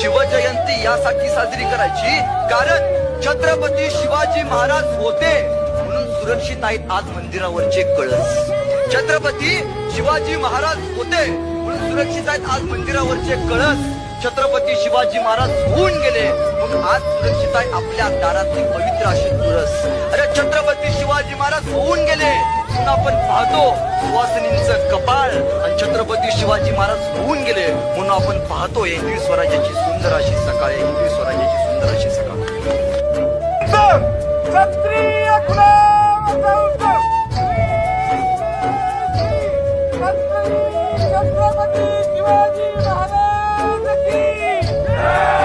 शिवजयंती यासाठी साजरी करायची कारण छत्रपती शिवाजी महाराज होते म्हणून सुरक्षित आहेत आज मंदिरावरचे कळस. छत्रपती शिवाजी महाराज होते म्हणून सुरक्षित आहेत आज मंदिरावरचे कळस. छत्रपती शिवाजी महाराज होऊन गेले म्हणून आज सुरक्षित आहे आपल्या दारातले पवित्र अशी तुळस अरे छत्रपती शिवाजी महाराज होऊन गेले म्हणून आपण पाहतो सुवासिनींचं कपाळ आणि छत्रपती शिवाजी महाराज होऊन गेले म्हणून आपण पाहतो हिंदवी स्वराज्याची सुंदर अशी सकाळ हिंदवी स्वराज्याची सुंदर अशी सकाळ छत्रपती शिवाजी महाराज की जय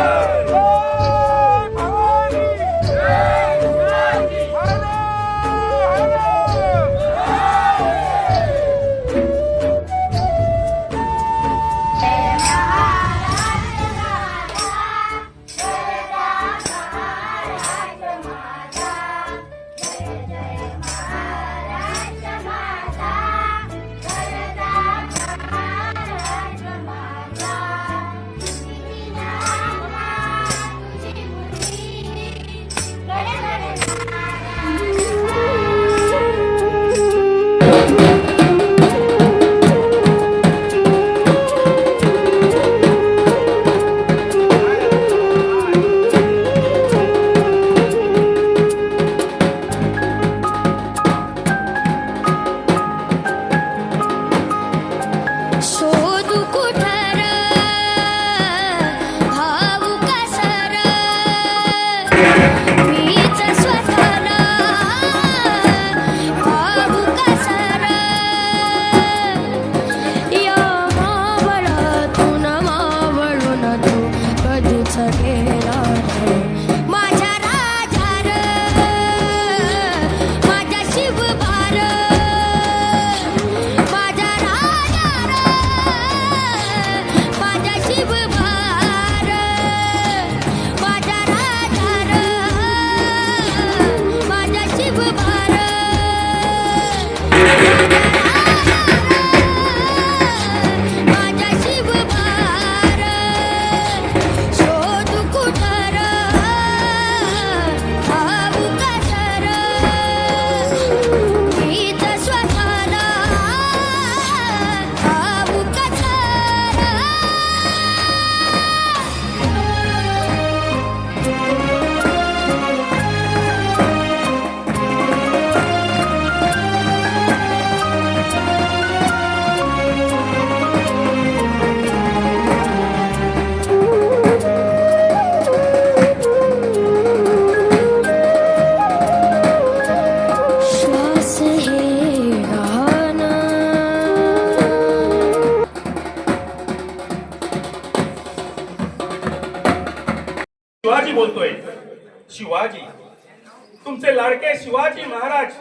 तुमचे शिवाजी महाराज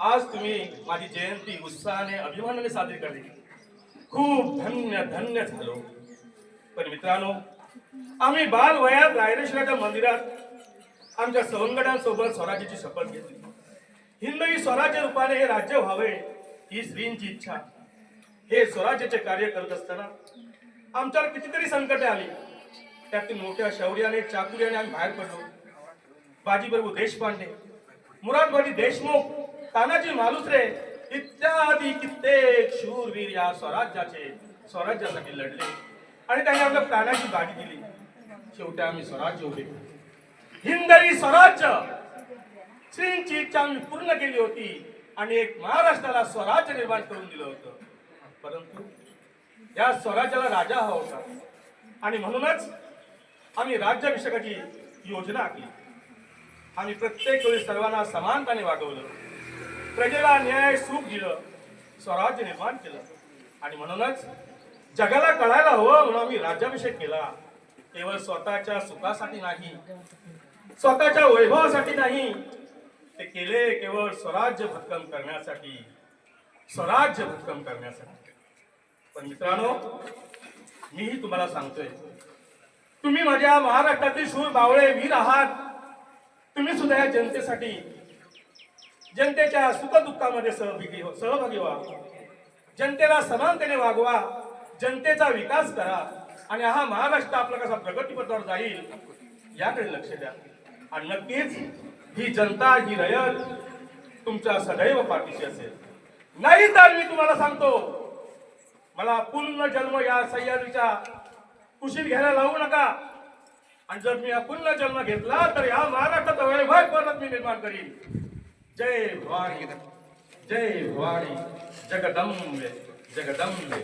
आज तुम्ही माझी जयंती उत्साहाने अभिमानाने साजरी करली खूप धन्य धन्य झालो. पण मित्रांनो आम्ही बाल वयात रायरेश्वराच्या मंदिरात आमच्या सवंगडांसोबत स्वराज्याची शपथ घेतली. हिंदवी स्वराज्य रूपाने हे राज्य व्हावे ही श्रींची इच्छा. हे स्वराज्याचे कार्य करत असताना आमच्यावर कितीतरी संकटे आली. त्यातील मोठ्या शौर्याने चाकुर्याने आम्ही बाहेर पडलो. बाजीप्रभू देशपांडे मुरादवाडी देशमुख तानाजी मालुसरे इत्यादी कित्येक शूरवीर या स्वराज्याचे स्वराज्यासाठी लढले. आणि त्यांनी आपल्या प्राणाची बाजी दिली. शेवटी आम्ही स्वराज्य उभे हिंदरी स्वराज्य! श्रींची इच्छा आम्ही पूर्ण केली होती आणि एक महाराष्ट्राला स्वराज्य निर्माण करून दिलं होतं. परंतु या स्वराज्याला राजा हवा होता. आणि म्हणूनच आम्ही राज्याभिषेकाची योजना आखली आम्ही प्रत्येक वेळी सर्वांना समानताने वागवलं. प्रजेला न्याय सुख दिलं स्वराज्य निर्माण केलं. आणि म्हणूनच जगाला कळायला हवं म्हणून आम्ही राज्याभिषेक केला. केवळ स्वतःच्या सुखासाठी नाही स्वतःच्या वैभवासाठी नाही. ते केले केवळ स्वराज्य भक्कम करण्यासाठी स्वराज्य भक्कम करण्यासाठी. पण मित्रांनो मीही तुम्हाला सांगतोय तुम्ही माझ्या महाराष्ट्रातील शूर बावळे वीर आहात. तुम्ही सुद्धा या जनतेसाठी जनतेच्या सुखदुःखामध्ये सहभागी हो- सहभागी व्हा. जनतेला समानतेने वागवा जनतेचा विकास करा आणि हा महाराष्ट्र आपला कसा प्रगतीपथावर जाईल याकडे लक्ष द्या. आणि नक्कीच ही जनता ही रयत तुमच्या सदैव पाठीशी असेल. नाही तर मी तुम्हाला सांगतो मला पूर्ण जन्म या सह्याद्रीच्या कुशीत घ्यायला लावू नका. आणि जर मी हा पुन्हा जन्म घेतला तर या महाराष्ट्राचा वैभव परत मी निर्माण करीन? जय भवानी जय भवानी जगदंबे जगदंबे.